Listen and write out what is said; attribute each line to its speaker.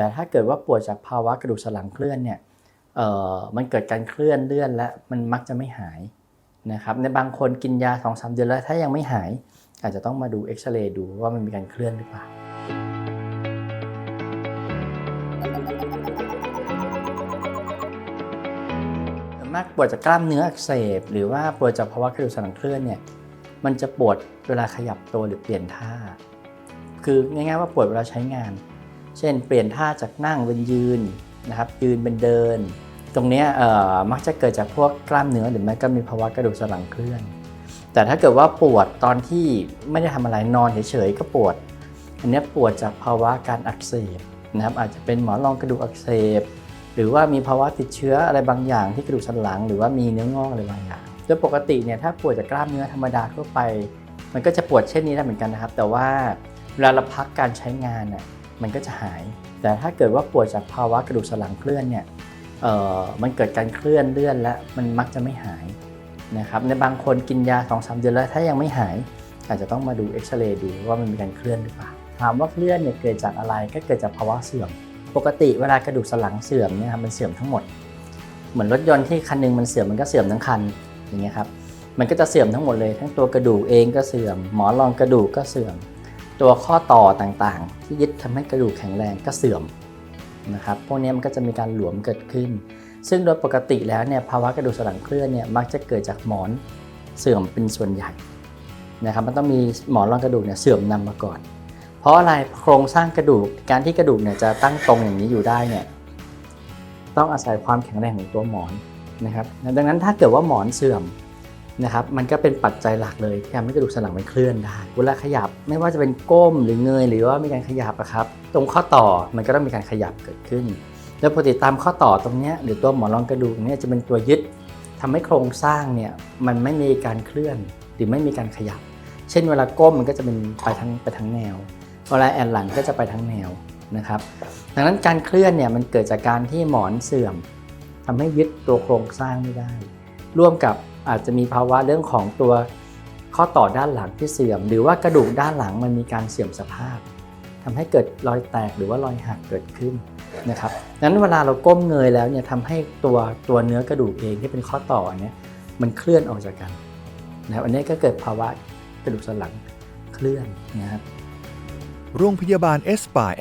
Speaker 1: แต่ถ้าเกิดว่าปวดจากภาวะกระดูกสันหลังเคลื่อนเนี่ยเออมันเกิดการเคลื่อนเลื่อนและมันมักจะไม่หายนะครับในบางคนกินยา2อสเดือนแล้วถ้ายังไม่หาย อาจจะต้องมาดูเอ็กซเรย์ดูว่ามันมีการเคลื่อนหรือเปล่าสมากปวดจากกล้ามเนื้ออักเสบ หรือว่าปวดจากภาวะกระดูกสันหลังเคลื่อนเนี่ยมันจะปวดเวลาขยับตัวหรือเปลี่ยนท่า คือง่ายๆว่าปวดเวลาใช้งาน เช่นเปลี่ยนท่าจากนั่งเป็นยืนนะครับยืนเป็นเดิน ตรงนี้มักจะเกิดจากพวกกล้ามเนื้อหรือไม่ก็มีภาวะกระดูกสันหลังเคลื่อน แต่ถ้าเกิดว่าปวดตอนที่ไม่ได้ทำอะไรนอนเฉยๆก็ปวด อันนี้ปวดจากภาวะการอักเสบนะครับอาจจะเป็นหมอนรองกระดูกอักเสบหรือว่ามีภาวะติดเชื้ออะไรบางอย่างที่กระดูกสันหลัง หรือว่ามีเนื้องอกอะไรบางอย่างโดยปกติเนี่ยถ้าปวดจากกล้ามเนื้อธรรมดาทั่วไป มันก็จะปวดเช่นนี้ได้เหมือนกันนะครับ แต่ว่าเวลาเราพักการใช้งานน่ะ มันก็จะหาย แต่ถ้าเกิดว่าปวดจากภาวะกระดูกสันหลังเคลื่อนเนี่ยมันเกิดการเคลื่อนเลื่อนและมันมักจะไม่หายนะครับในบางคนกินยา2อสเดือนแล้วถ้ายังไม่หายอาจจะต้องมาดูเอ็กซเรย์ดูว่ามันมีการเคลื่อนหรือเปล่าถามว่าเคลื่อนเนี่ยเกิดจากอะไรก็เกิดจากภาวะเสื่อม ปกติเวลากระดูกสันหลังเสื่อมเนี่ยครับมันเสื่อมทั้งหมด เหมือนรถยนต์ที่คันหนึงมันเสื่อมมันก็เสื่อมทั้งคันอย่างเงี้ยครับมันก็จะเสื่อมทั้งหมดเลย ทั้งตัวกระดูกเองก็เสื่อม หมอนรองกระดูกก็เสื่อม ตัวข้อต่อต่างๆ ที่ยึดทำให้กระดูกแข็งแรงก็เสื่อมนะครับ พวกนี้มันก็จะมีการหลวมเกิดขึ้น ซึ่งโดยปกติแล้วเนี่ยภาวะกระดูกสันหลังเคลื่อนเนี่ยมักจะเกิดจากหมอนเสื่อมเป็นส่วนใหญ่นะครับ มันต้องมีหมอนรองกระดูกเนี่ยเสื่อมนำมาก่อน เพราะอะไรโครงสร้างกระดูกการที่กระดูกเนี่ยจะตั้งตรงอย่างนี้อยู่ได้เนี่ยต้องอาศัยความแข็งแรงของตัวหมอนนะครับ ดังนั้นถ้าเกิดว่าหมอนเสื่อม นะครับมันก็เป็นปัจจัยหลักเลยที่ทำให้กระดูกสันหลังมันเคลื่อนได้เวลาขยับไม่ว่าจะเป็นก้มหรือเงยหรือว่ามีการขยับอะครับตรงข้อต่อมันก็ต้องมีการขยับเกิดขึ้น แล้วปกติตามข้อต่อตรงนี้หรือตัวหมอนรองกระดูกเนี่ยจะเป็นตัวยึดทำให้โครงสร้างเนี่ยมันไม่มีการเคลื่อนหรือไม่มีการขยับ เช่นเวลาก้มมันก็จะเป็นไปทั้งไปทั้งแนวเวลาแอนหลังก็จะไปทั้งแนวนะครับดังนั้นการเคลื่อนเนี่ยมันเกิดจากการที่หมอนเสื่อมทำให้ยึดตัวโครงสร้างไม่ได้ ร่วมกับอาจจะมีภาวะเรื่องของตัวข้อต่อด้านหลังที่เสื่อม หรือว่ากระดูกด้านหลังมันมีการเสื่อมสภาพทำให้เกิดรอยแตกหรือว่ารอยหักเกิดขึ้นนะครับนั้นเวลาเราก้มเงยแล้วเนี่ยทำให้ตัวตัวเนื้อกระดูกเองที่เป็นข้อต่อเนี่ยมันเคลื่อนออกจากกันนะครับอันนี้ก็เกิดภาวะกระดูกสันหลังเคลื่อนนะครับ
Speaker 2: โรงพยาบาลเอสปาย